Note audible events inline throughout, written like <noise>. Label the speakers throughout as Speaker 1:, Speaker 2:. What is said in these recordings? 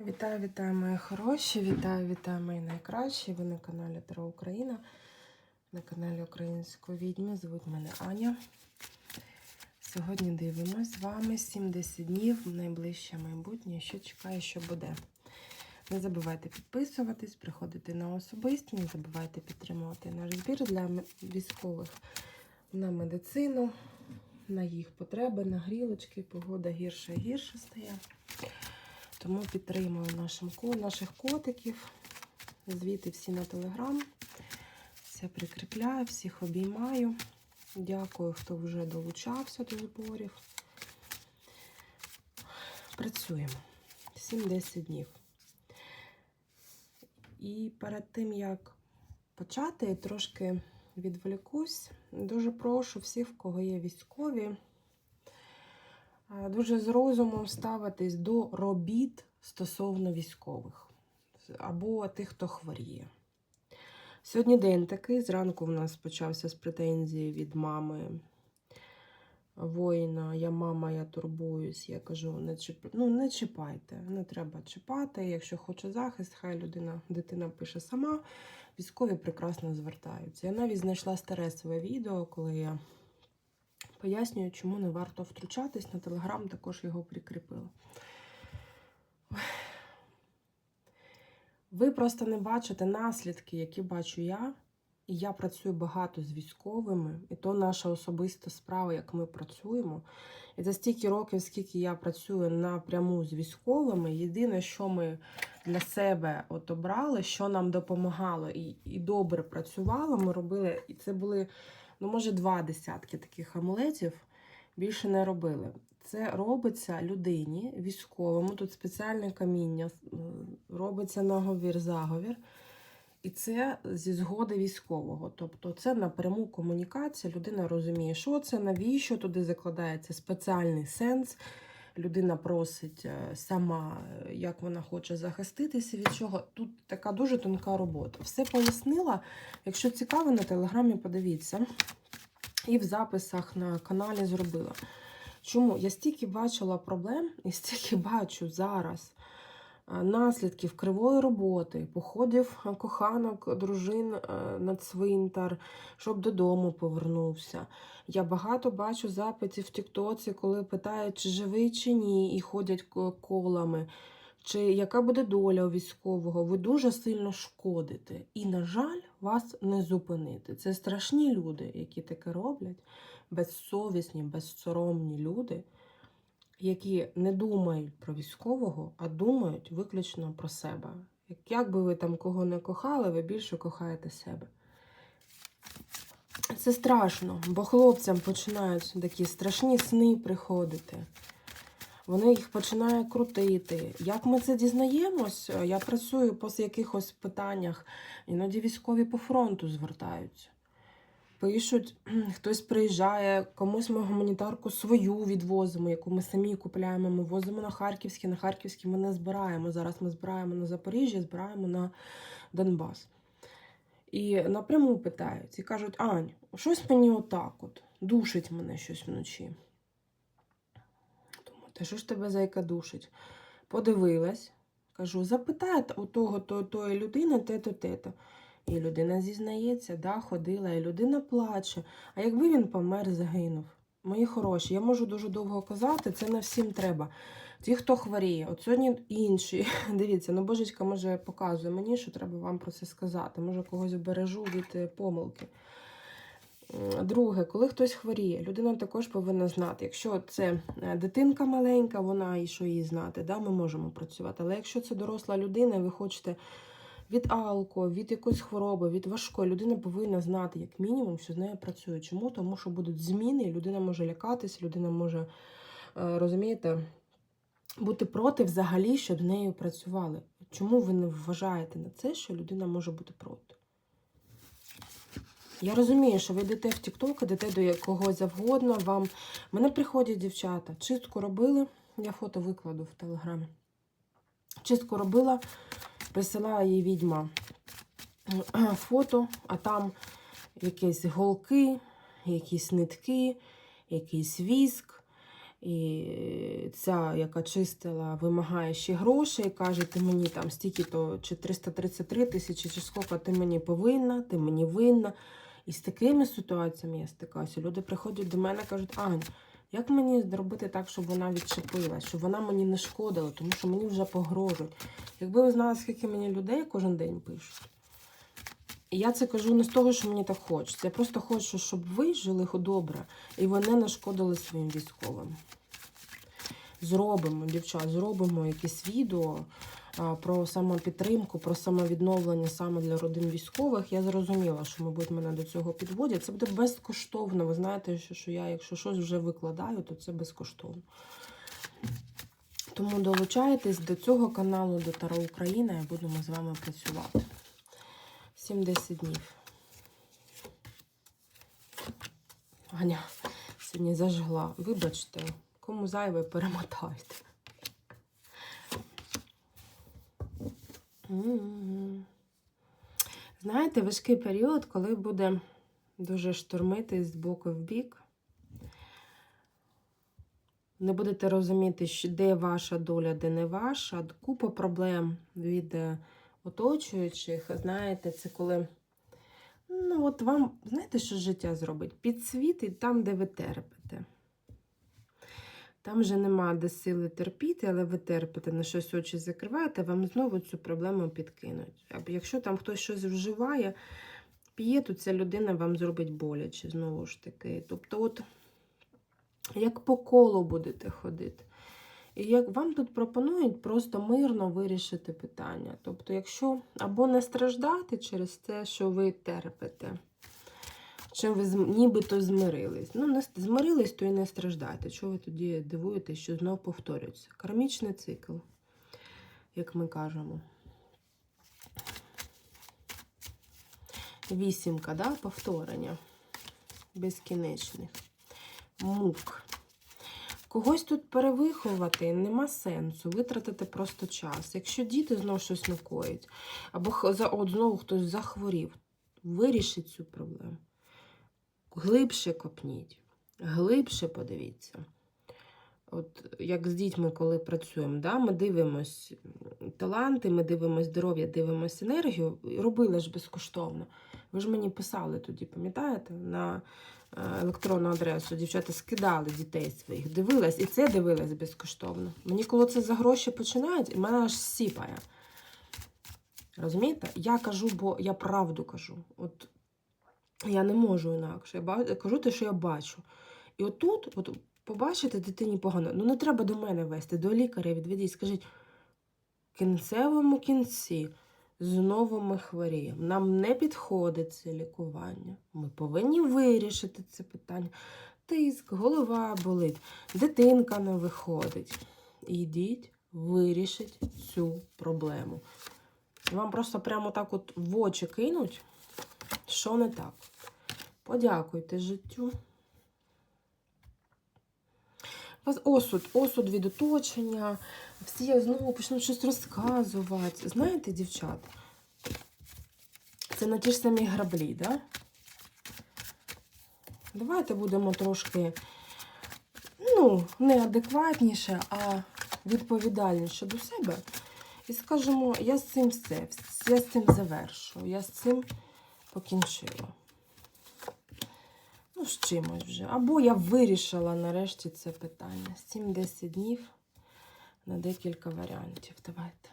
Speaker 1: Вітаю, вітаю, мої хороші! Вітаю, вітаю, мої найкращі! Ви на каналі Таро Україна, на каналі Української відьми. Звуть мене Аня. Сьогодні дивимось з вами 70 днів найближче майбутнє, що чекає, що буде. Не забувайте підписуватись, приходити на особисті, не забувайте підтримувати наш збір для військових на медицину, на їх потреби, на грілочки. Погода гірше і гірше стає. Тому підтримую наших котиків. Звіти всі на телеграм. Все прикріпляю, всіх обіймаю. Дякую, хто вже долучався до зборів. Працюємо 7-10 днів. І перед тим, як почати, трошки відволікусь. Дуже прошу всіх, в кого є військові, дуже з розумом ставитись до робіт стосовно військових або тих, хто хворіє. Сьогодні день такий. Зранку в нас почався з претензії від мами воїна. Я мама, я турбуюсь. Я кажу, не чіп... ну, не чіпайте, не треба чіпати. Якщо хоче захист, хай людина, дитина пише сама. Військові прекрасно звертаються. Я навіть знайшла старе своє відео, коли я пояснюю, чому не варто втручатись. На телеграм також його прикріпила. Ви просто не бачите наслідки, які бачу я. І я працюю багато з військовими, і то наша особиста справа, як ми працюємо. І за стільки років, скільки я працюю напряму з військовими, єдине, що ми для себе от обрали, що нам допомагало і, і добре працювало, ми робили, і це були, ну, може, два десятки таких амулетів, більше не робили. Це робиться людині, військовому, тут спеціальне каміння, робиться наговір-заговір. І це зі згоди військового. Тобто це напряму комунікація. Людина розуміє, що це, навіщо туди закладається спеціальний сенс. Людина просить е, сама, е, як вона хоче захиститися від чого. Тут така дуже тонка робота. Все пояснила. Якщо цікаво, на телеграмі подивіться. І в записах на каналі зробила. Чому? Я стільки бачила проблем і стільки <laughs> бачу зараз наслідків кривої роботи, походів коханок, дружин е, на цвинтар, щоб додому повернувся. Я багато бачу запитів в Тіктоці, коли питають, чи живий, чи ні, і ходять колами. Чи яка буде доля у військового? Ви дуже сильно шкодите. І, на жаль, вас не зупинити. Це страшні люди, які таке роблять, безсовісні, безсоромні люди, які не думають про військового, а думають виключно про себе. Як, би ви там кого не кохали, ви більше кохаєте себе. Це страшно, бо хлопцям починають такі страшні сни приходити. Вони їх починають крутити. Як ми це дізнаємось? Я працюю по якихось питаннях, іноді військові по фронту звертаються. Пишуть, хтось приїжджає, комусь ми гуманітарку свою відвозимо, яку ми самі купляємо. Ми возимо на Харківський, на Харківський ми не збираємо. Зараз ми збираємо на Запоріжжя, збираємо на Донбас. І напряму питають і кажуть: Ань, щось мені отак от, душить мене щось вночі. Думаю, та що ж тебе зайка душить? Подивилась, кажу, запитай у того, то, тої людини, те-то, те-то. І людина зізнається, да, ходила, і людина плаче. А якби він помер, загинув. Мої хороші, я можу дуже довго казати, це не всім треба. Ті, хто хворіє, от сьогодні інші. <laughs> Дивіться, ну божечка може показує мені, що треба вам про це сказати. Може, когось бережу від е, помилки. Друге, коли хтось хворіє, людина також повинна знати. Якщо це е, дитинка маленька, вона і що їй знати, да, ми можемо працювати. Але якщо це доросла людина, і ви хочете від алко, від якоїсь хвороби, від важкої, людина повинна знати, як мінімум, що з нею працює. Чому? Тому що будуть зміни, людина може лякатись, людина може, е, розумієте, бути проти взагалі, щоб з нею працювали. Чому ви не вважаєте на це, що людина може бути проти? Я розумію, що ви йдете в TikTok, йдете до когось завгодно. Вам мене приходять дівчата, чистку робили, я фото викладу в телеграмі. Чистку робила, присилає їй відьма <clears throat> фото, а там якісь голки, якісь нитки, якийсь віск, І ця, яка чистила, вимагає ще грошей, каже, ти мені там стільки-то чи 333 тисячі, чи скільки ти мені повинна, ти мені винна. І з такими ситуаціями я стикаюся. Люди приходять до мене і кажуть, Ань, як мені зробити так, щоб вона відчепилась, щоб вона мені не шкодила, тому що мені вже погрожують. Якби ви знали, скільки мені людей кожен день пишуть. І я це кажу не з того, що мені так хочеться. Я просто хочу, щоб ви жили добре і вони не нашкодили своїм військовим. Зробимо, дівчат, зробимо якесь відео про самопідтримку, про самовідновлення саме для родин військових. Я зрозуміла, що, мабуть, мене до цього підводять. Це буде безкоштовно. Ви знаєте, що, я, якщо щось вже викладаю, то це безкоштовно. Тому долучайтесь до цього каналу, до Таро Україна, і будемо з вами працювати. 70 днів. Аня сьогодні зажгла. Вибачте, кому зайве перемотайте. Знаєте, важкий період, коли буде дуже штормити з боку в бік. Не будете розуміти, де ваша доля, де не ваша. Купа проблем від е, оточуючих. Знаєте, це коли. Ну, от вам, знаєте, що життя зробить? Підсвітить там, де ви терпите. Там вже нема де сили терпіти, але ви терпите, на щось очі закриваєте, вам знову цю проблему підкинуть. Або якщо там хтось щось вживає, п'є, то ця людина вам зробить боляче, знову ж таки. Тобто, от як по колу будете ходити. І як вам тут пропонують просто мирно вирішити питання. Тобто, якщо або не страждати через те, що ви терпите, чим ви нібито змирились. Ну, не змирились, то і не страждайте. Чого ви тоді дивуєтесь, що знов повторюється? Кармічний цикл, як ми кажемо. Вісімка, да? повторення безкінечних. Мук. Когось тут перевиховувати нема сенсу, витратити просто час. Якщо діти знову щось накоїть, або от знову хтось захворів, вирішіть цю проблему. Глибше копніть, глибше подивіться. От як з дітьми, коли працюємо, да, ми дивимось таланти, ми дивимось здоров'я, дивимось енергію. Робили ж безкоштовно. Ви ж мені писали тоді, пам'ятаєте? На е, електронну адресу. Дівчата скидали дітей своїх, дивилась, і це дивилась безкоштовно. Мені, коли це за гроші починають, і мене аж сіпає. Розумієте? Я кажу, бо я правду кажу. От я не можу інакше. Я кажу те, що я бачу. І отут, от побачите дитині погано, ну не треба до мене вести, до лікаря відведіть. Скажіть, в кінцевому кінці знову ми хворіємо. Нам не підходить це лікування. Ми повинні вирішити це питання. Тиск, голова болить, дитинка не виходить. Ідіть, вирішіть цю проблему. Вам просто прямо так от в очі кинуть, що не так. Подякуйте життю. Вас осуд, осуд від оточення. Всі знову почнуть щось розказувати. Знаєте, дівчат, це на ті ж самі граблі, да? Давайте будемо трошки, ну, не а відповідальніше до себе. І скажемо, я з цим все, я з цим завершу, я з цим покінчила. Ну, з чимось вже. Або я вирішила нарешті це питання. 7-10 днів на декілька варіантів. Давайте.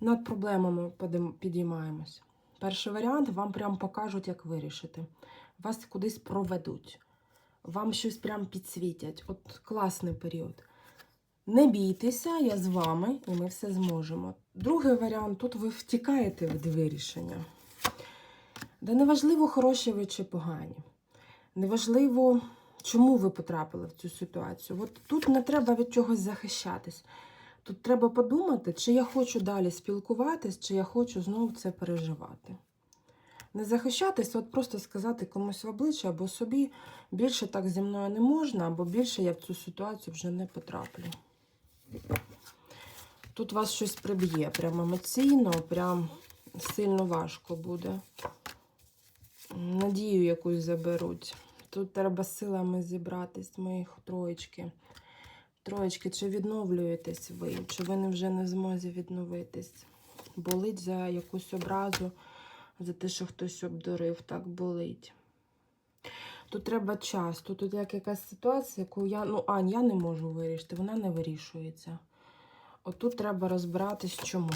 Speaker 1: Над проблемами підіймаємось. Перший варіант вам прям покажуть, як вирішити. Вас кудись проведуть. Вам щось прям підсвітять. От класний період. Не бійтеся, я з вами, і ми все зможемо. Другий варіант тут ви втікаєте від вирішення. Да неважливо, хороші ви чи погані. Неважливо, чому ви потрапили в цю ситуацію. От тут не треба від чогось захищатись. Тут треба подумати, чи я хочу далі спілкуватись, чи я хочу знову це переживати. Не захищатись, от просто сказати комусь в обличчя або собі, більше так зі мною не можна, або більше я в цю ситуацію вже не потраплю. Тут вас щось приб'є, прям емоційно, прям сильно важко буде. Надію якусь заберуть. Тут треба силами зібратись, моїх троєчки. Троєчки, чи відновлюєтесь ви, чи ви не вже не в змозі відновитись? Болить за якусь образу, за те, що хтось обдурив, так болить. Тут треба час. Тут, тут як якась ситуація, яку я. Ну, Ань, я не можу вирішити, вона не вирішується. Отут треба розбиратись чому.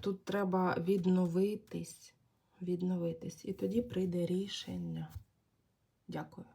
Speaker 1: Тут треба відновитись, відновитись. І тоді прийде рішення. Дякую.